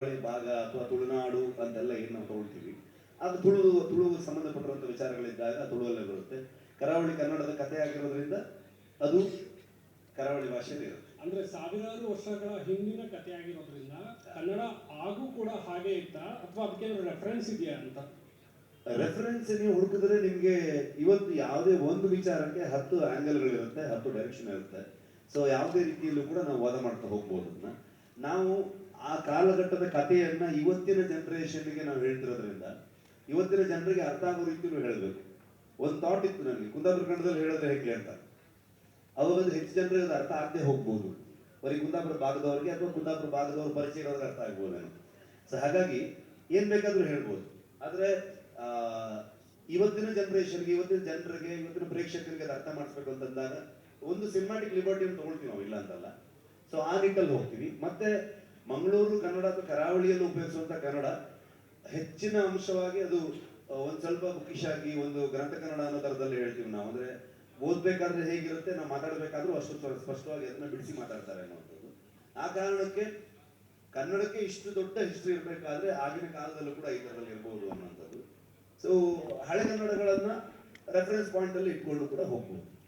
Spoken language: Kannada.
ಭಾಗ ಅಥವಾ ತುಳುನಾಡು ಅಂತೆಲ್ಲ ಏನು ನಾವು ತಗೊಳ್ತೀವಿ. ಅದು ತುಳು ತುಳು ಸಂಬಂಧಪಟ್ಟಿರುವಂಥ ವಿಚಾರಗಳಿದ್ದಾಗ ತುಳುವಲ್ಲೇ ಬರುತ್ತೆ. ಕರಾವಳಿ ಕನ್ನಡದ ಕಥೆ ಆಗಿರೋದ್ರಿಂದ ಅದು ಕರಾವಳಿ ಭಾಷೆಯಲ್ಲಿ ಇರುತ್ತೆ. ಅಂದ್ರೆ ಸಾವಿರಾರು ವರ್ಷಗಳ ಹಿಂದಿನ ಕಥೆ ಆಗಿರೋದ್ರಿಂದ ಕನ್ನಡ ಆಗೂ ಕೂಡ ಹಾಗೆ ಇತ್ತಾ ಅಥವಾ ಅದಕ್ಕೆ ರೆಫರೆನ್ಸ್ ಇದೆಯಾ ಅಂತ? ರೆಫರೆನ್ಸ್ ನೀವು ಹುಡುಕಿದ್ರೆ ನಿಮಗೆ ಇವತ್ತು ಯಾವುದೇ ಒಂದು ವಿಚಾರಕ್ಕೆ ಹತ್ತು ಆಂಗಲ್ಗಳಿರುತ್ತೆ ಹತ್ತು ಡೈರೆಕ್ಷನ್ ಇರುತ್ತೆ. ಸೊ ಯಾವುದೇ ರೀತಿಯಲ್ಲೂ ಕೂಡ ನಾವು ವಾದ ಮಾಡ್ತಾ ಹೋಗ್ಬೋದು ನಾವು ಆ ಕಾಲಘಟ್ಟದ ಕಥೆಯನ್ನ ಇವತ್ತಿನ ಜನರೇಷನ್ಗೆ ನಾವು ಹೇಳ್ತಿರೋದ್ರಿಂದ ಇವತ್ತಿನ ಜನರಿಗೆ ಅರ್ಥ ಆಗೋ ರೀತಿಯೂ ಹೇಳಬೇಕು. ಒಂದು ಥಾಟ್ ಇತ್ತು ನನಗೆ ಕುಂದಾಪುರ ಕನ್ನಡದಲ್ಲಿ ಹೇಳಿದ್ರೆ ಹೇಗೆ ಅಂತ. ಅವಾಗ ಹೆಚ್ಚು ಜನರಿಗೆ ಅದು ಅರ್ಥ ಆಗದೆ ಹೋಗ್ಬೋದು. ಬರೀ ಕುಂದಾಪುರ ಭಾಗದವರಿಗೆ ಅಥವಾ ಕುಂದಾಪುರ ಭಾಗದವ್ರ ಪರಿಚಯ ಅರ್ಥ ನನಗೆ. ಸೊ ಹಾಗಾಗಿ ಏನ್ ಬೇಕಾದ್ರೂ ಹೇಳ್ಬೋದು. ಆದ್ರೆ ಆ, ಇವತ್ತಿನ ಜನರೇಷನ್ಗೆ ಇವತ್ತಿನ ಜನರಿಗೆ ಇವತ್ತಿನ ಪ್ರೇಕ್ಷಕರಿಗೆ ಅದು ಅರ್ಥ ಮಾಡಿಸ್ಬೇಕು ಅಂತಂದಾಗ ಒಂದು ಸಿನಿಮಾಟಿಕ್ ಲಿಬರ್ಟಿ ತಗೊಳ್ತೀವಿ ನಾವು ಇಲ್ಲ ಅಂತಲ್ಲ. ಸೊ ಆ ನಿಟ್ಟಲ್ಲಿ ಹೋಗ್ತೀವಿ. ಮತ್ತೆ ಮಂಗಳೂರು ಕನ್ನಡ ಅಥವಾ ಕರಾವಳಿಯಲ್ಲಿ ಉಪಯೋಗಿಸುವಂತ ಕನ್ನಡ ಹೆಚ್ಚಿನ ಅಂಶವಾಗಿ ಅದು ಒಂದ್ ಸ್ವಲ್ಪ ಬುಕ್ಕಿಶ್ ಆಗಿ ಒಂದು ಗ್ರಂಥ ಕನ್ನಡ ಅನ್ನೋ ತರದಲ್ಲಿ ಹೇಳ್ತೀವಿ ನಾವು. ಅಂದ್ರೆ ಓದ್ಬೇಕಾದ್ರೆ ಹೇಗಿರುತ್ತೆ, ನಾವು ಮಾತಾಡ್ಬೇಕಾದ್ರೂ ಅಷ್ಟು ಸ್ಪಷ್ಟವಾಗಿ ಅದನ್ನ ಬಿಡಿಸಿ ಮಾತಾಡ್ತಾರೆ ಅನ್ನುವಂಥದ್ದು. ಆ ಕಾರಣಕ್ಕೆ ಕನ್ನಡಕ್ಕೆ ಇಷ್ಟು ದೊಡ್ಡ ಹಿಸ್ಟ್ರಿ ಇರಬೇಕಾದ್ರೆ ಆಗಿನ ಕಾಲದಲ್ಲೂ ಕೂಡ ಈ ತರದಲ್ಲಿ ಇರ್ಬೋದು ಅನ್ನುವಂಥದ್ದು. ಸೊ ಹಳೆ ಕನ್ನಡಗಳನ್ನ ರೆಫರೆನ್ಸ್ ಪಾಯಿಂಟ್ ಅಲ್ಲಿ ಇಟ್ಕೊಂಡು ಕೂಡ ಹೋಗ್ಬೋದು.